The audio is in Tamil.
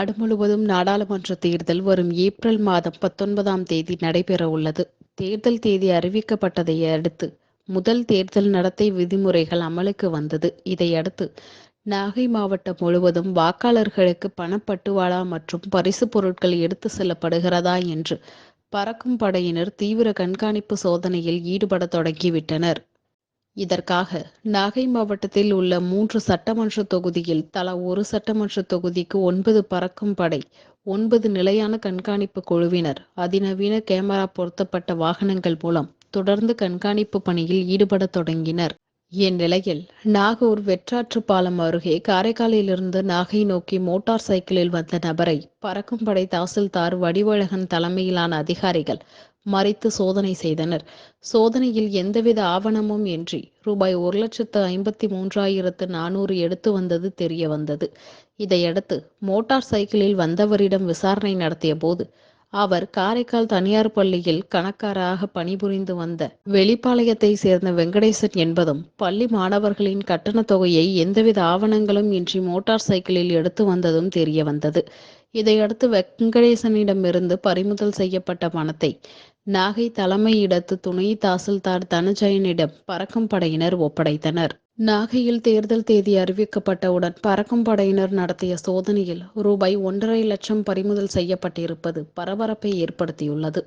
நாடு முழுவதும் நாடாளுமன்ற தேர்தல் வரும் ஏப்ரல் மாதம் பத்தொன்பதாம் தேதி நடைபெற உள்ளது தேர்தல் தேதி அறிவிக்கப்பட்டதை அடுத்து முதல் தேர்தல் நடத்தை விதிமுறைகள் அமலுக்கு வந்தது. இதையடுத்து நாகை மாவட்டம் முழுவதும் வாக்காளர்களுக்கு பணப்பட்டுவாடா மற்றும் பரிசு பொருட்கள் எடுத்து செல்லப்படுகிறதா என்று பறக்கும் படையினர் தீவிர கண்காணிப்பு சோதனையில் ஈடுபட தொடங்கிவிட்டனர். இதற்காக நாகை மாவட்டத்தில் உள்ள மூன்று சட்டமன்ற தொகுதியில் தலா ஒரு சட்டமன்ற தொகுதிக்கு ஒன்பது பறக்கும் படை ஒன்பது நிலையான கண்காணிப்பு குழுவினர் அதிநவீன கேமரா பொருத்தப்பட்ட வாகனங்கள் மூலம் தொடர்ந்து கண்காணிப்பு பணியில் ஈடுபட தொடங்கினர். இந்நிலையில் நாகூர் வெற்றாற்று பாலம் அருகே காரைக்காலிலிருந்து நாகை நோக்கி மோட்டார் சைக்கிளில் வந்த நபரை பறக்கும் படை தாசில்தார் வடிவழகன் தலைமையிலான அதிகாரிகள் மறைத்து சோதனை செய்தனர். சோதனையில் எந்தவித ஆவணமும் இன்றி ரூபாய் ஒரு லட்சத்து ஐம்பத்தி மூன்றாயிரத்து நானூறு எடுத்து வந்தது தெரிய வந்தது. இதையடுத்து மோட்டார் சைக்கிளில் வந்தவரிடம் விசாரணை நடத்திய போது அவர் காரைக்கால் தனியார் பள்ளியில் கணக்காராக பணிபுரிந்து வந்த வெளிப்பாளையத்தை சேர்ந்த வெங்கடேசன் என்பதும் பள்ளி மாணவர்களின் கட்டணத் தொகையை எந்தவித ஆவணங்களும் இன்றி மோட்டார் சைக்கிளில் எடுத்து வந்ததும் தெரிய வந்தது. இதையடுத்து வெங்கடேசனிடமிருந்து பறிமுதல் செய்யப்பட்ட பணத்தை நாகை தலைமையிடத்து துணை தாசில்தார் தனஜயனிடம் பறக்கும் படையினர் ஒப்படைத்தனர். நாகையில் தேர்தல் தேதி அறிவிக்கப்பட்டவுடன் பறக்கும் படையினர் நடத்திய சோதனையில் ரூபாய் ஒன்றரை லட்சம் பறிமுதல் செய்யப்பட்டிருப்பது பரபரப்பை ஏற்படுத்தியுள்ளது.